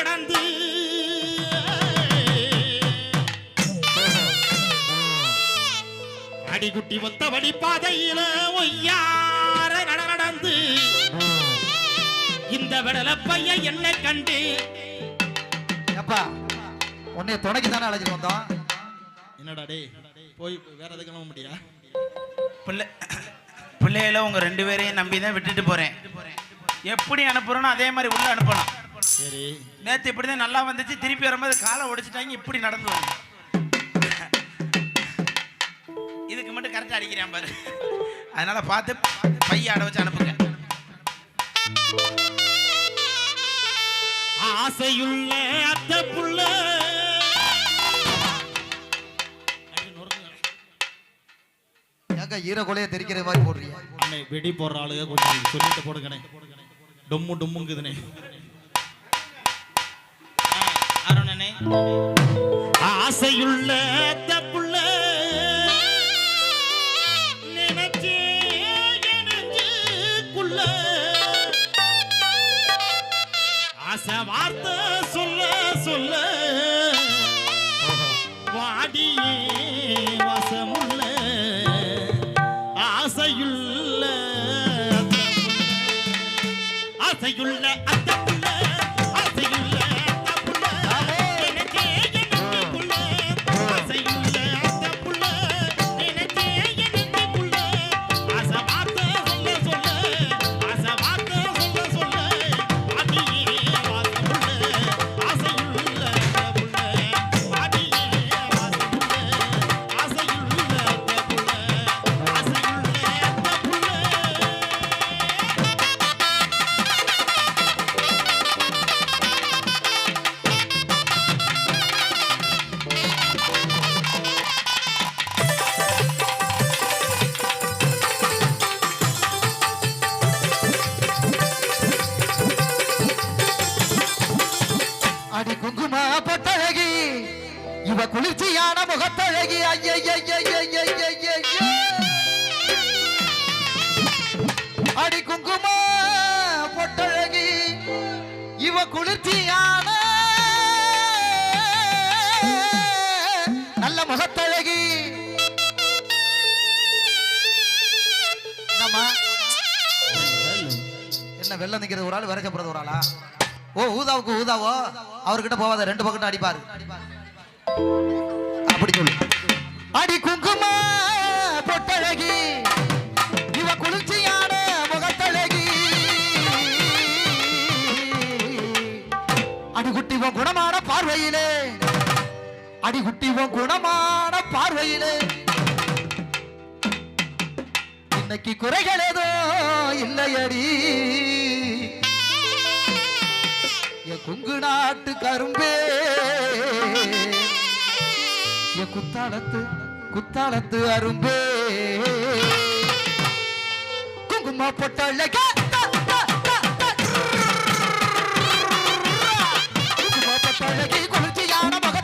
நடந்து அடிகுட்டி ஒத்தபடி பாதையில ஒய்யார நட நடந்து. இந்த விடல பையன் என்ன கண்டு. ஏப்பா உன்னைய துணைக்கு தானே அழைச்சிட்டு வந்தோம்? என்னடா டேய் போய் வேற எது கிளம்ப முடியா? பிள்ளை பிள்ளைகள உங்க ரெண்டு பேரையும் நம்பி தான் விட்டுட்டு போறேன். எப்படி அனுப்புறனோ அதே மாதிரி உள்ள அனுப்பணும். சரி. நேத்து இப்படி தான் நல்லா வந்துச்சு திருப்பி வரும்போது காலை உடைச்சிட்டாங்க இப்படி நடந்து வரும் இதுக்கு மட்டும் கரெக்டா அடிக்கிறேன் பாரு. அதனால பார்த்து பைய அடை வச்சு அனுப்புங்க. ஆசையுள்ள அத்த புள்ள. ஏங்க ஈரக்குலைய தெரிக்கிற மாதிரி போடுறீங்க? அண்ணே வெடி போடுற ஆளுங்க கொஞ்சம் சொல்லிட்டு போடுங்கண்ணே. டொம்மு டொம்முங்குதுண்ணே. ஆசையுள்ள அத்த புள்ள நினைச்சே ஆசை வார்த்தை சொல்ல சொல்ல வாடியே வசமுள்ள ஆசையுள்ள ஆசையுள்ள குளிர்ச்சியான முகத்தழகி அடி குங்கும பொட்டழகி இவ குளிர்ச்சியான நல்ல முகத்தழகி என்ன வெள்ளம் நிக்கிறது ஒரு ஆள் விரைக்க ஒரு ஆளா ஓ ஊதாவுக்கு ஊதாவோ அவர்கிட்ட போவாத ரெண்டு பக்கெட் அடிப்பாரு அப்படி சொல்லு. அடி குங்குமா பொட்டழகி இவ குளிர்ச்சியான முகத்தழகி. அடிகுட்டி உன் குணமான பார்வையிலே அடிகுட்டி உன் குணமான பார்வையிலே. இன்னைக்கு குறைகள் ஏதோ இல்லையடி. என் குங்கு நாட்டு கரும்பே என் குத்தாலத்து குத்தாலத்து அரும்பே. குங்குமா பொட்டாள குங்கும பொட்டழகி குளிர்ச்சியான முகத்தழகி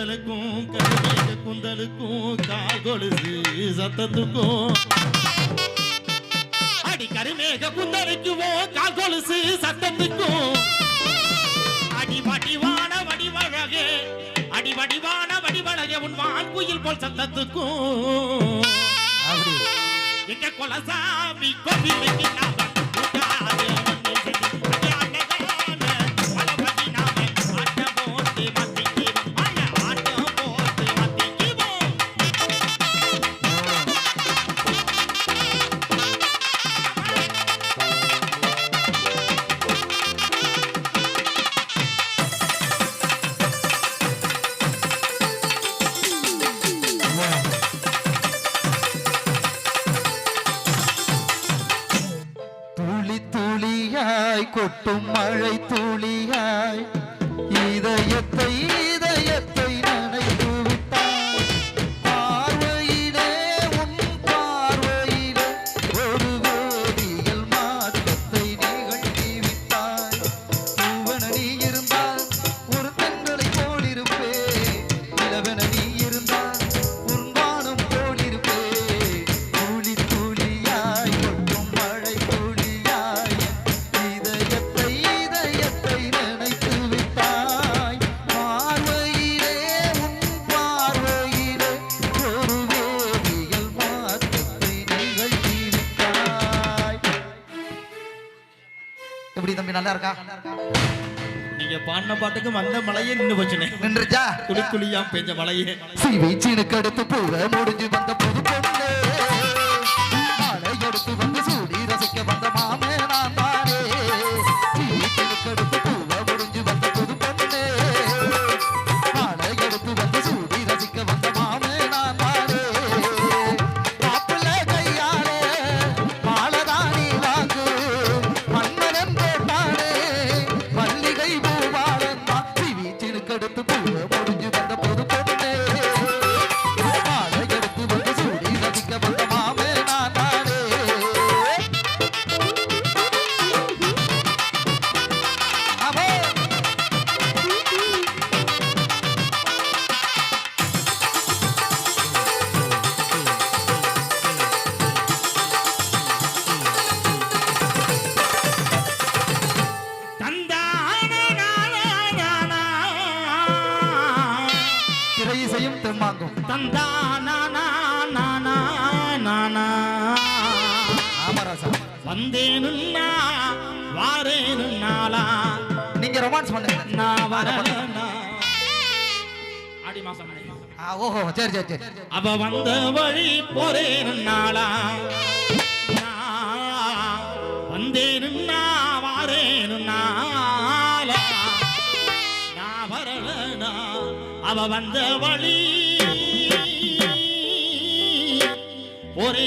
குந்தலுக்கும் கருமேக குந்தலுக்கும் கால் கொலுசு சத்தத்துக்கும். அடி கருமேக குந்தரைக்குவோம் கால் கொலுசு சத்தத்துக்கும். அடி வடிவான வடிவழகே அடி வடிவான வடிவழகே உன் வான் குயில் போல் சத்தத்துக்கும். எங்க கொலசாமி கோவிலுக்கு கொட்டும் மழை துளியாய். தம்பி நல்லா இருக்கா? நீங்க பாடின பாட்டுக்கு வந்த மலையே நின்று போச்சுனே. நின்றுச்சா? குளி துளியா பெஞ்ச மலையே. சிவிச்சினுக்கு அடுத்து பூவை முடிஞ்சு வந்த புது பொண்ணு. திரை இசையும் தெம்மாங்கும். தந்தா நானா நீங்க ரொமான்ஸ் பண்ணுங்க. நான் வரலனா ஓஹோ சரி சரி சரி. அவ வந்த வழி போறேனுன்னாலா அவ வந்த வழி ஒரே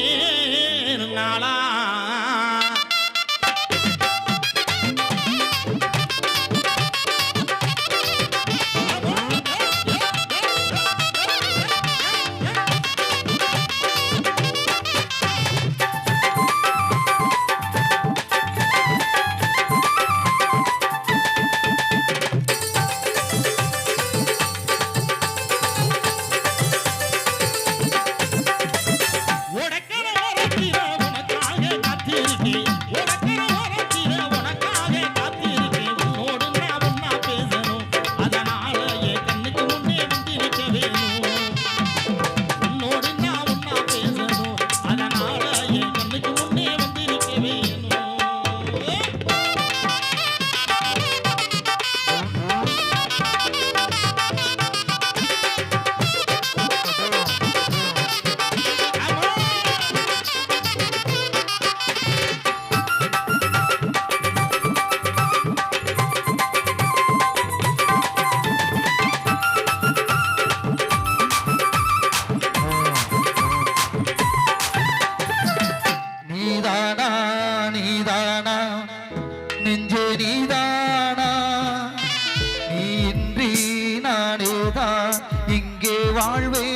வாழ்வேதான் இங்கே வாழ்வே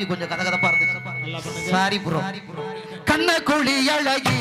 வண்டிக்கு கொஞ்சம் கதகதப்பா இருந்துச்சு. சாரி புறம் கண்ண குழி அழகி